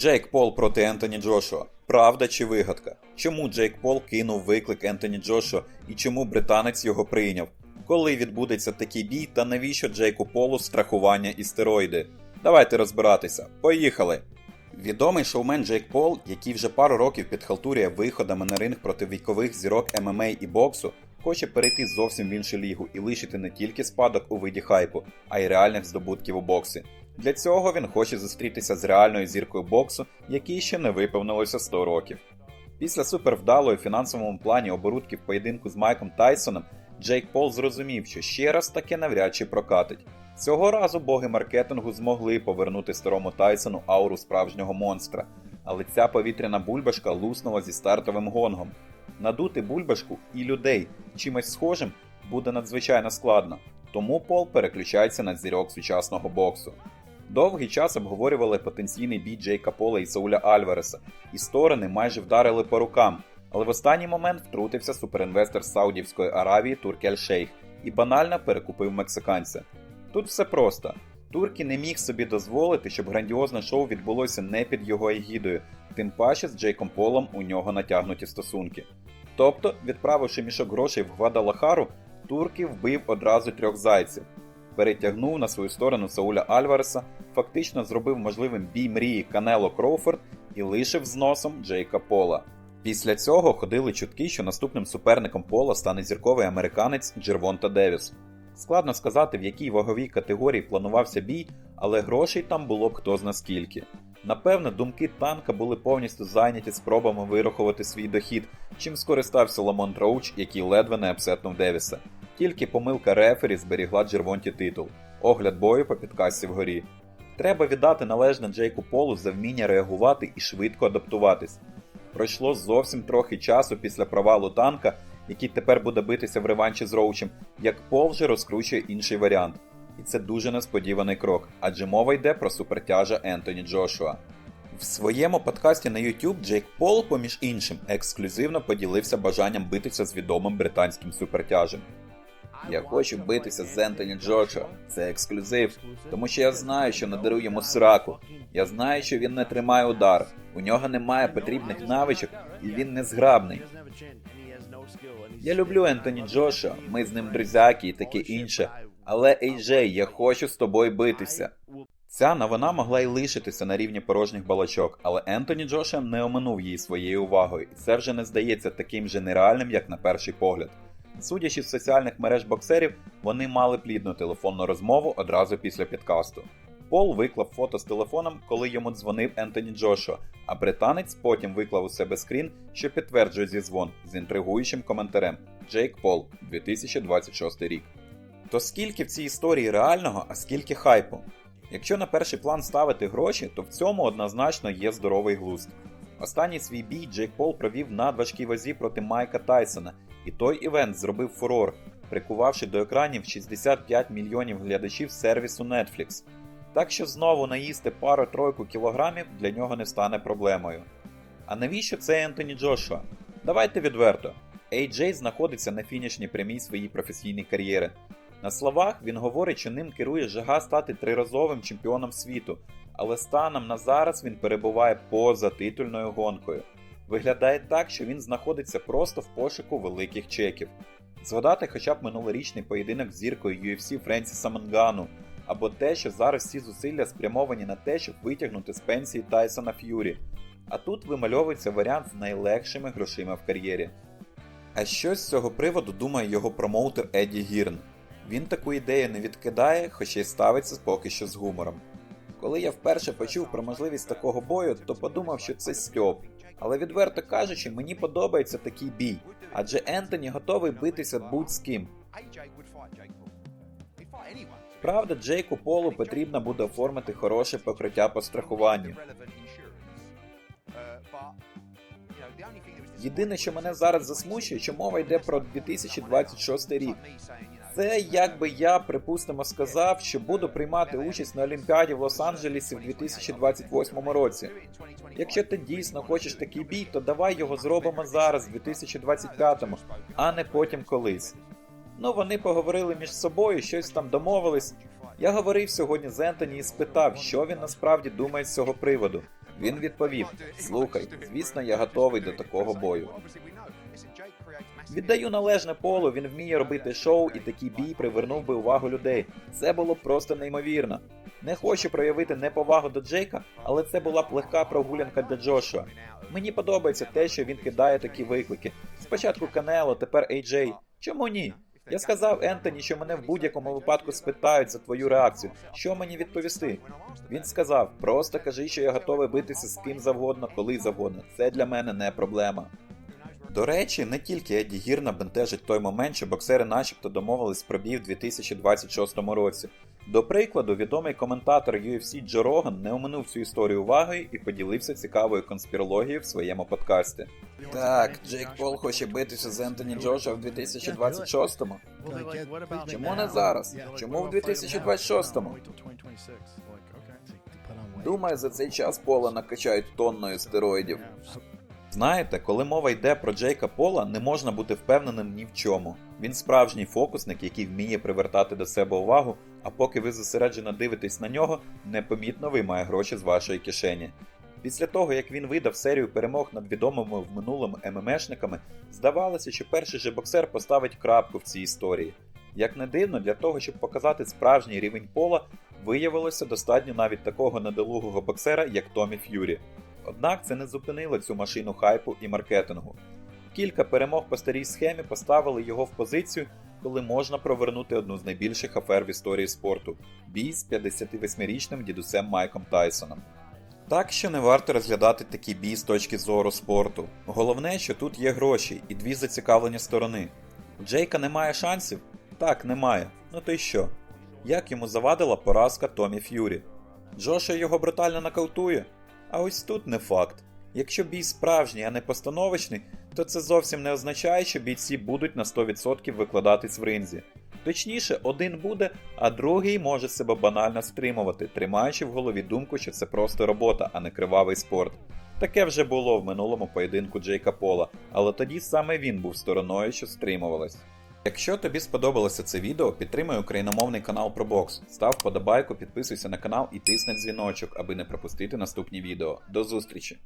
Джейк Пол проти Ентоні Джошуа. Правда чи вигадка? Чому Джейк Пол кинув виклик Ентоні Джошуа і чому британець його прийняв? Коли відбудеться такий бій та навіщо Джейку Полу страхування і стероїди? Давайте розбиратися. Поїхали! Відомий шоумен Джейк Пол, який вже пару років підхалтурює виходами на ринг проти вікових зірок ММА і боксу, хоче перейти зовсім в іншу лігу і лишити не тільки спадок у виді хайпу, а й реальних здобутків у боксі. Для цього він хоче зустрітися з реальною зіркою боксу, якій ще не виповнилося 100 років. Після супервдалої в фінансовому плані оборудки в поєдинку з Майком Тайсоном, Джейк Пол зрозумів, що ще раз таке навряд чи прокатить. Цього разу боги маркетингу змогли повернути старому Тайсону ауру справжнього монстра, але ця повітряна бульбашка луснула зі стартовим гонгом. Надути бульбашку і людей чимось схожим буде надзвичайно складно, тому Пол переключається на зірок сучасного боксу. Довгий час обговорювали потенційний бій Джейка Пола і Сауля Альвареса, і сторони майже вдарили по рукам, але в останній момент втрутився суперінвестор з Саудівської Аравії Туркель Шейх і банально перекупив мексиканця. Тут все просто. Туркі не міг собі дозволити, щоб грандіозне шоу відбулося не під його егідою, тим паче з Джейком Полом у нього натягнуті стосунки. Тобто, відправивши мішок грошей в Гвадалахару, Турки вбив одразу трьох зайців, перетягнув на свою сторону Сауля Альвареса, фактично зробив можливим бій мрії Канело Кроуфорд і лишив з носом Джейка Пола. Після цього ходили чутки, що наступним суперником Пола стане зірковий американець Джервонта Девіс. Складно сказати, в якій ваговій категорії планувався бій, але грошей там було б хто зна скільки. Напевне, думки танка були повністю зайняті спробами вирахувати свій дохід, чим скористався Ламонт Роуч, який ледве не апсетнув Девіса. Тільки помилка рефері зберігла Джервонті титул. Огляд бою по підкасті вгорі. Треба віддати належне Джейку Полу за вміння реагувати і швидко адаптуватись. Пройшло зовсім трохи часу після провалу танка, який тепер буде битися в реванші з Роучем, як Пол вже розкручує інший варіант. І це дуже несподіваний крок, адже мова йде про супертяжа Ентоні Джошуа. В своєму подкасті на YouTube Джейк Пол, поміж іншим, ексклюзивно поділився бажанням битися з відомим британським супертяжем. Я хочу битися з Ентоні Джошуа. Це ексклюзив, тому що я знаю, що надару йому сраку. Я знаю, що він не тримає удар. У нього немає потрібних навичок, і він не зграбний. Я люблю Ентоні Джоша, ми з ним друзяки і таке інше. Але Ейджей, я хочу з тобою битися. Ця новина могла й лишитися на рівні порожніх балачок, але Ентоні Джоша не оминув її своєю увагою, і це вже не здається таким же нереальним, як на перший погляд. Судячи з соціальних мереж боксерів, вони мали плідну телефонну розмову одразу після підкасту. Пол виклав фото з телефоном, коли йому дзвонив Ентоні Джошуа, а британець потім виклав у себе скрін, що підтверджує зізвон з інтригуючим коментарем Джейк Пол 2026 рік. То скільки в цій історії реального, а скільки хайпу? Якщо на перший план ставити гроші, то в цьому однозначно є здоровий глузд. Останній свій бій Джейк Пол провів на важкій вазі проти Майка Тайсона, і той івент зробив фурор, прикувавши до екранів 65 мільйонів глядачів сервісу Netflix. Так що знову наїсти пару-тройку кілограмів для нього не стане проблемою. А навіщо це Ентоні Джошуа? Давайте відверто. AJ знаходиться на фінішній прямій своїй професійній кар'єри. На словах він говорить, що ним керує жага стати триразовим чемпіоном світу, але станом на зараз він перебуває поза титульною гонкою. Виглядає так, що він знаходиться просто в пошуку великих чеків. Згадати хоча б минулорічний поєдинок з зіркою UFC Френсіса Мангану, або те, що зараз всі зусилля спрямовані на те, щоб витягнути з пенсії Тайсона Ф'юрі. А тут вимальовується варіант з найлегшими грошима в кар'єрі. А що з цього приводу думає його промоутер Едді Гірн? Він таку ідею не відкидає, хоча й ставиться поки що з гумором. Коли я вперше почув про можливість такого бою, то подумав, що це стьоп. Але відверто кажучи, мені подобається такий бій, адже Ентоні готовий битися будь з ким. Правда, Джейку Полу потрібно буде оформити хороше покриття по страхуванню. Єдине, що мене зараз засмучує, що мова йде про 2026 рік. Це якби я, припустимо, сказав, що буду приймати участь на Олімпіаді в Лос-Анджелесі в 2028 році. Якщо ти дійсно хочеш такий бій, то давай його зробимо зараз, в 2025-му, а не потім колись. Ну, вони поговорили між собою, щось там домовились. Я говорив сьогодні з Ентоні і спитав, що він насправді думає з цього приводу. Він відповів: Слухай, звісно, я готовий до такого бою. Віддаю належне полу, він вміє робити шоу, і такий бій привернув би увагу людей. Це було просто неймовірно. Не хочу проявити неповагу до Джейка, але це була б легка прогулянка для Джошуа. Мені подобається те, що він кидає такі виклики. Спочатку Канело, тепер AJ. Чому ні? Я сказав Ентоні, що мене в будь-якому випадку спитають за твою реакцію. Що мені відповісти? Він сказав: просто кажи, що я готовий битися з ким завгодно, коли завгодно. Це для мене не проблема. До речі, не тільки Еді Гірна бентежить той момент, що боксери начебто домовились про бій в 2026 році. До прикладу, відомий коментатор UFC Джо Роган не оминув цю історію увагою і поділився цікавою конспірологією в своєму подкасті. Так, Джейк Пол хоче битися з Ентоні Джоша в 2026-му. Чому не зараз? Чому в 2026-му? Думаю, за цей час Пола накачають тонною стероїдів. Знаєте, коли мова йде про Джейка Пола, не можна бути впевненим ні в чому. Він справжній фокусник, який вміє привертати до себе увагу, а поки ви зосереджено дивитесь на нього, непомітно виймає гроші з вашої кишені. Після того, як він видав серію перемог над відомими в минулому ММшниками, здавалося, що перший же боксер поставить крапку в цій історії. Як не дивно, для того, щоб показати справжній рівень пола, виявилося достатньо навіть такого недолугого боксера, як Томі Ф'юрі. Однак це не зупинило цю машину хайпу і маркетингу. Кілька перемог по старій схемі поставили його в позицію, коли можна провернути одну з найбільших афер в історії спорту бій з 58-річним дідусем Майком Тайсоном. Так що не варто розглядати такий бій з точки зору спорту. Головне, що тут є гроші і дві зацікавлені сторони. У Джейка немає шансів? Так, немає. Ну то й що? Як йому завадила поразка Томі Ф'юрі? Джоша його брутально нокаутує? А ось тут не факт. Якщо бій справжній, а не постановочний, то це зовсім не означає, що бійці будуть на 100% викладатись в ринзі. Точніше, один буде, а другий може себе банально стримувати, тримаючи в голові думку, що це просто робота, а не кривавий спорт. Таке вже було в минулому поєдинку Джейка Пола, але тоді саме він був стороною, що стримувалась. Якщо тобі сподобалося це відео, підтримай україномовний канал про бокс, став подобайку, підписуйся на канал і тисни дзвіночок, аби не пропустити наступні відео. До зустрічі!